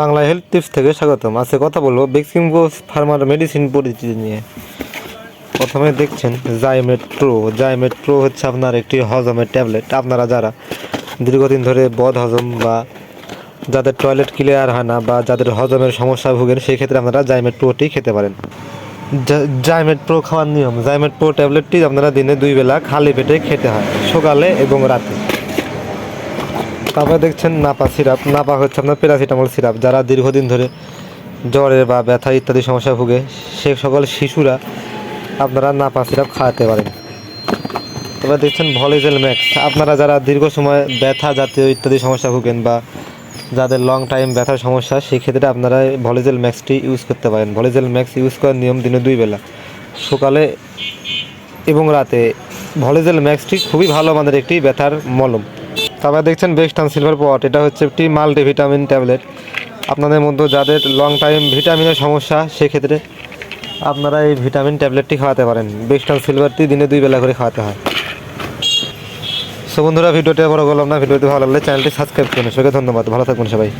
Bangla health tips থেকে স্বাগতম। আজকে কথা বলব বেক্সিমকো ফার্মার মেডিসিন পরিচিতি নিয়ে। প্রথমে দেখছেন জাইমেট প্রো জাইমেট প্রো হচ্ছে আপনার একটি হজমের ট্যাবলেট। আপনারা যারা দীর্ঘদিন ধরে বদ হজম বা যাদের টয়লেট ক্লিয়ার হয় না বা যাদের হজমের সমস্যা ভোগেন, সেই ক্ষেত্রে আপনারা জাইমেট প্রোটি খেতে পারেন। জাইমেট প্রো খাওয়ার নিয়ম। জাইমেট প্রো ট্যাবলেটটি আপনারা দিনে দুই বেলা খালি পেটে খেতে হয়, সকালে এবং রাতে। তারপরে দেখছেন নাপা সিরাপ। নাপা হচ্ছে আপনার প্যারাসিটামল সিরাপ। যারা দীর্ঘদিন ধরে জ্বরে বা ব্যথা ইত্যাদি সমস্যা ভুগে, সে সকল শিশুরা আপনারা নাপা সিরাপ খাওয়াতে পারেন। তারপরে দেখছেন ভলিজেল ম্যাক্স। আপনারা যারা দীর্ঘ সময় ব্যথা জাতীয় ইত্যাদি সমস্যা ভুগেন বা যাদের লং টাইম ব্যথার সমস্যা, সেই ক্ষেত্রে আপনারা ভলিজেল ম্যাক্সটি ইউজ করতে পারেন। ভলিজেল ম্যাক্স ইউজ করার নিয়ম দিনে দুই বেলা, সকালে এবং রাতে। ভলিজেল ম্যাক্সটি খুবই ভালো আমাদের একটি ব্যথার মলম। তারপরে দেখছেন বেস্টান সিলভার পট এটা হচ্ছে একটি মাল্টিভিটামিন ট্যাবলেট আপনাদের মধ্যে যাদের লং টাইম ভিটামিনের সমস্যা, সেক্ষেত্রে আপনারা এই ভিটামিন ট্যাবলেটটি খাওয়াতে পারেন। বেস্টান সিলভারটি দিনে দুই বেলা করে খাওয়াতে হয়। সো বন্ধুরা, ভিডিওটি বড় করলাম না। ভিডিওটি ভালো লাগলে চ্যানেলটি সাবস্ক্রাইব করুন। সবাইকে ধন্যবাদ। ভালো থাকবেন সবাই।